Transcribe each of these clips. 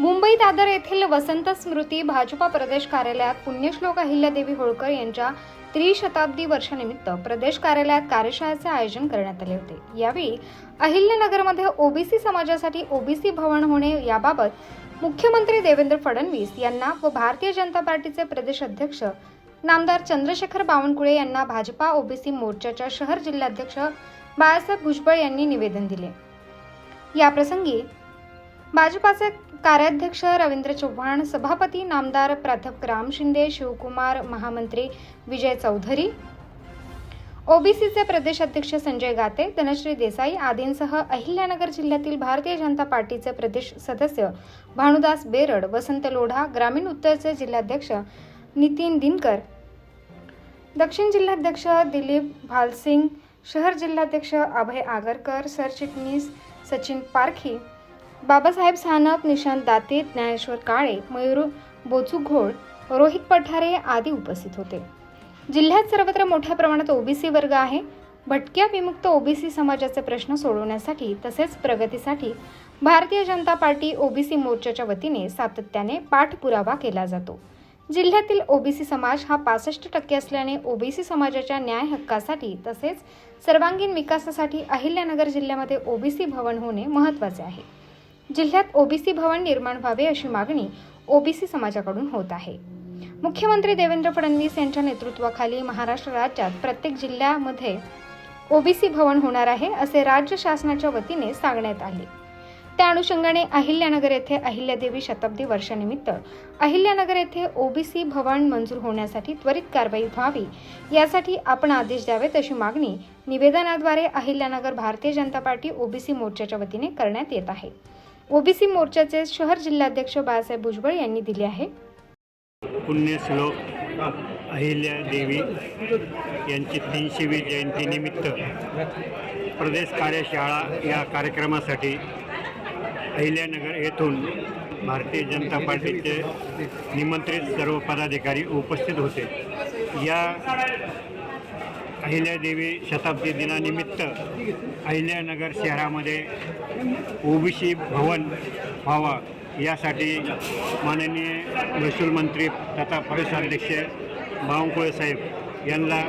मुंबई दादर येथील वसंत स्मृती भाजपा प्रदेश कार्यालयात पुण्यश्लोक अहिल्यादेवी होळकर यांच्या त्रिशताब्दी वर्षानिमित्त प्रदेश कार्यालयात कार्यशाळेचे आयोजन करण्यात आले होते. यावेळी अहिल्यानगरमध्ये ओबीसी समाजासाठी ओबीसी भवन होणे याबाबत मुख्यमंत्री देवेंद्र फडणवीस यांना व भारतीय जनता पार्टीचे प्रदेश अध्यक्ष नामदार चंद्रशेखर बावनकुळे यांना भाजपा ओबीसी मोर्चाच्या शहर जिल्हाध्यक्ष बाळासाहेब भुजबळ यांनी निवेदन दिले. याप्रसंगी भाजपाचे कार्याध्यक्ष रवींद्र चव्हाण सभापती नामदार प्राध्यापक राम शिंदे शिवकुमार महामंत्री विजय चौधरी ओबीसीचे प्रदेश अध्यक्ष संजय गाते धनश्री देसाई आदींसह अहिल्यानगर जिल्ह्यातील भारतीय जनता पार्टीचे प्रदेश सदस्य भानुदास बेरड वसंत लोढा ग्रामीण उत्तरचे जिल्हाध्यक्ष नितीन दिनकर दक्षिण जिल्हाध्यक्ष दिलीप भालसिंग शहर जिल्हाध्यक्ष अभय आगरकर सरचिटणीस सचिन पारखी बाबासाहेब सानप निशांत दाते ज्ञानेश्वर काळे मयूर बोचुघोळ रोहित पठारे आदी उपस्थित होते. जिल्ह्यात सर्वत्र मोठ्या प्रमाणात ओबीसी वर्ग आहे. भटक्या विमुक्त ओबीसी समाजाचे प्रश्न सोडवण्यासाठी तसेच प्रगतीसाठी भारतीय जनता पार्टी ओबीसी मोर्चाच्या वतीने सातत्याने पाठपुरावा केला जातो. जिल्ह्यातील ओबीसी समाज हा पासष्ट टक्के असल्याने ओबीसी समाजाच्या न्याय हक्कासाठी तसेच सर्वांगीण विकासासाठी अहिल्यानगर जिल्ह्यामध्ये ओबीसी भवन होणे महत्त्वाचे आहे. जिल्ह्यात ओबीसी भवन निर्माण व्हावे अशी मागणी ओबीसी समाजाकडून होत आहे. मुख्यमंत्री देवेंद्र फडणवीस यांच्या नेतृत्वाखाली महाराष्ट्र राज्यात प्रत्येक जिल्ह्यामध्ये ओबीसी भवन होणार आहे असे राज्य शासनाच्या वतीने सांगण्यात आले. त्या अनुषंगाने अहिल्यानगर येथे अहिल्यादेवी शताब्दी वर्षानिमित्त अहिल्यानगर येथे ओबीसी भवन मंजूर होण्यासाठी त्वरित कारवाई व्हावी यासाठी आपण आदेश द्यावेत अशी मागणी निवेदनाद्वारे अहिल्यानगर भारतीय जनता पार्टी ओबीसी मोर्चाच्या वतीने करण्यात येत आहे. ओबीसी मोर्चाचे शहर जिल्हाध्यक्ष बाळासाहेब भुजबळ यांनी दिले आहे. पुण्यश्लोक अहिल्या देवी यांची तीनशेवी जयंतीनिमित्त प्रदेश कार्यशाळा या कार्यक्रमासाठी अहिल्यानगर येथून भारतीय जनता पार्टीचे निमंत्रित सर्व पदाधिकारी उपस्थित होते. या अहिल्यादेवी शताब्दी दिनानिमित्त अहिल्यानगर शहरामध्ये ओबीसी भवन व्हावा यासाठी माननीय महसूल मंत्री तथा परिषदाध्यक्ष बावनकुळे साहेब यांना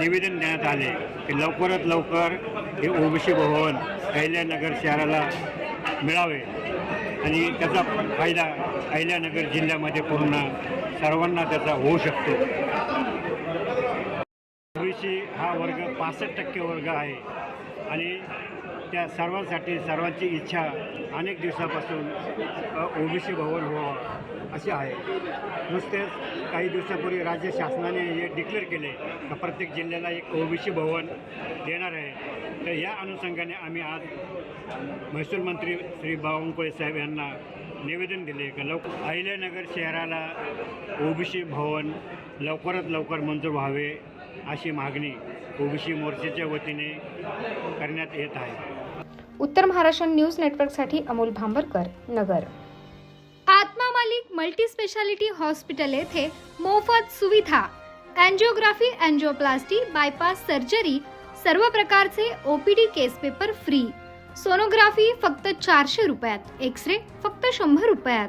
निवेदन देण्यात आले की लवकरात लवकर हे ओबीसी भवन अहिल्यानगर शहराला मिळावे आणि त्याचा फायदा अहिल्यानगर जिल्ह्यामध्ये पूर्ण सर्वांना त्याचा होऊ शकतो. ओबीसी हा वर्ग पासष्ट टक्के वर्ग आहे. आणि त्या सर्वांसाठी सर्वांची इच्छा अनेक दिवसापासून ओबीसी भवन व्हावं अशी आहे. नुसतेच काही दिवसापूर्वी राज्य शासनाने हे डिक्लेअर केले तर प्रत्येक जिल्ह्याला एक ओबीसी भवन देणार आहे. तर या अनुषंगाने आम्ही आज महसूल मंत्री श्री बावनकुळे साहेब यांना निवेदन दिले की लवकर अहिल्यानगर शहराला ओबीसी भवन लवकरात लवकर मंजूर व्हावे. अशी मागणी ओबीसी मोर्चाच्या वतीने करण्यात येत आहे. उत्तर महाराष्ट्र न्यूज नेटवर्कसाठी Amol Bhambarkar Nagar. Atma Malik multi speciality hospital येथे मोफत सुविधा अँजिओग्राफी अँजिओप्लास्टी बायपास सर्जरी सर्व प्रकारचे OPD case paper free. Sonography फक्त चारशे रुपयात एक्स रे फक्त शंभर रुपयात.